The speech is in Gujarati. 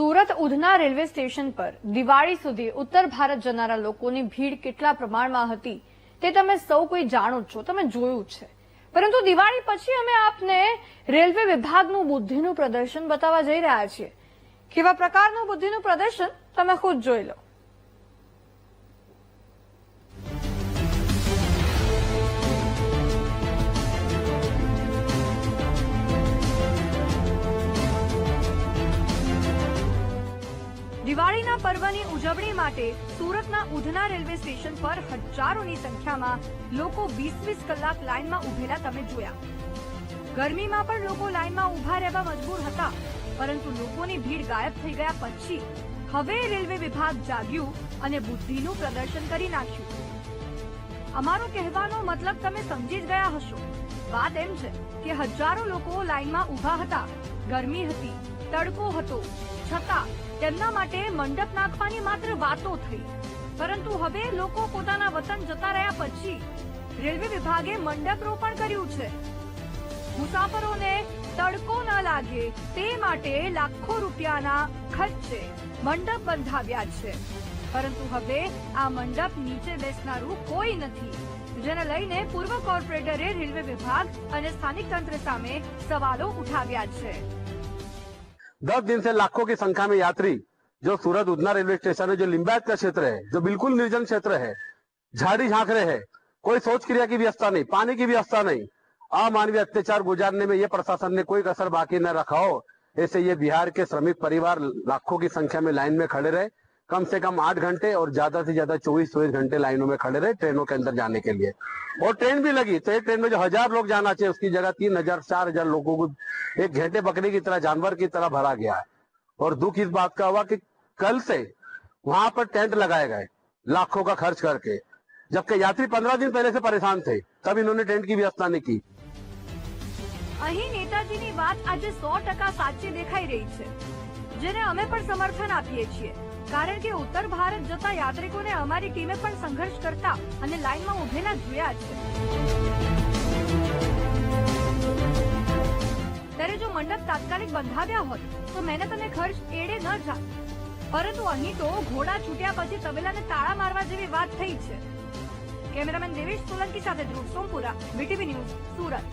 સુરત ઉધના રેલવે સ્ટેશન પર દિવાળી સુધી ઉત્તર ભારત જનારા લોકોની ભીડ કેટલા પ્રમાણમાં હતી તે તમે સૌ કોઈ જાણો છો, તમે જોયું છે. પરંતુ દિવાળી પછી અમે આપને રેલવે વિભાગનું બુદ્ધિનું પ્રદર્શન બતાવવા જઈ રહ્યા છીએ. કેવા પ્રકારનું બુદ્ધિનું પ્રદર્શન, તમે ખુદ જોઈ લો. દિવાળીના પર્વની ઉજવણી માટે સુરતના ઉધના રેલવે સ્ટેશન પર હજારોની સંખ્યામાં લોકો વીસ વીસ કલાક લાઇનમાં ઉભેલા તમે જોયા. ગરમીમાં પણ લોકો લાઇનમાં ઊભા રહેવા મજબૂર હતા, પરંતુ લોકોની ભીડ ગાયબ થઈ ગયા પછી હવે રેલવે વિભાગ જાગ્યું અને બુદ્ધિનું પ્રદર્શન કરી નાખ્યું. અમારો કહેવાનો મતલબ તમે સમજી જ ગયા હશો. વાત એમ છે કે હજારો લોકો લાઇનમાં ઊભા હતા. ગરમી હતી, તડકો હતો, છતાં તેમના માટે મંડપ નાખવાની માત્ર વાતો થઈ. પરંતુ હવે લોકો પોતાના વતન જતા રહ્યા પછી રેલવે વિભાગે મંડપ રોપણ કર્યું છે. મુસાફરોને તડકો ન લાગે તે માટે લાખો રૂપિયાના ખર્ચે મંડપ બંધાવ્યા છે. પરંતુ હવે આ મંડપ નીચે બેસનારું કોઈ નથી. જેને લઈને પૂર્વ કોર્પોરેટરે રેલવે વિભાગ અને સ્થાનિક તંત્ર સામે સવાલો ઉઠાવ્યા છે. दस दिन से लाखों की संख्या में यात्री जो सूरत उधना रेलवे स्टेशन है, जो लिंबायत का क्षेत्र है, जो बिल्कुल निर्जन क्षेत्र है, झाड़ी झाँक रहे हैं, कोई सोच क्रिया की व्यवस्था नहीं, पानी की व्यवस्था नहीं। अमानवीय अत्याचार गुजारने में ये प्रशासन ने कोई कसर बाकी न रखा हो, ऐसे ये बिहार के श्रमिक परिवार लाखों की संख्या में लाइन में खड़े रहे। कम से कम आठ घंटे और ज्यादा से ज्यादा चौबीस चौबीस घंटे लाइनों में खड़े रहे ट्रेनों के अंदर जाने के लिए और ट्रेन भी लगी तो एक ट्रेन में जो हजार लोग जाना चाहिए उसकी जगह तीन हजार चार हजार लोगों को एक घंटे बकरी की तरह जानवर की तरह भरा गया है और दुख इस बात का हुआ कि कल से वहां पर टेंट लगाए गए लाखों का खर्च करके जबकि यात्री पंद्रह दिन पहले से परेशान थे तब इन्होंने टेंट की व्यवस्था नहीं की અહીં નેતાજીની વાત આજે સો ટકા સાચી દેખાઈ રહી છે જેને અમે પણ સમર્થન આપીએ છીએ. કારણ કે ઉત્તર ભારત જતા યાત્રિકોને અમારી ટીમે પણ સંઘર્ષ કરતા અને લાઈનમાં ઉભેલા જોયા છે. ત્યારે જો મંડપ તાત્કાલિક બંધાવ્યા હોત, તો મહેનત અને ખર્ચ એડે ન જાત પરંતુ અહીં તો ઘોડા છૂટ્યા પછી તબેલાને તાળા મારવા જેવી વાત થઈ છે. કેમેરામેન દેવેશ સોલંકી સાથે ધ્રુવ સોમપુરા વીટીવી ન્યૂઝ સુરત.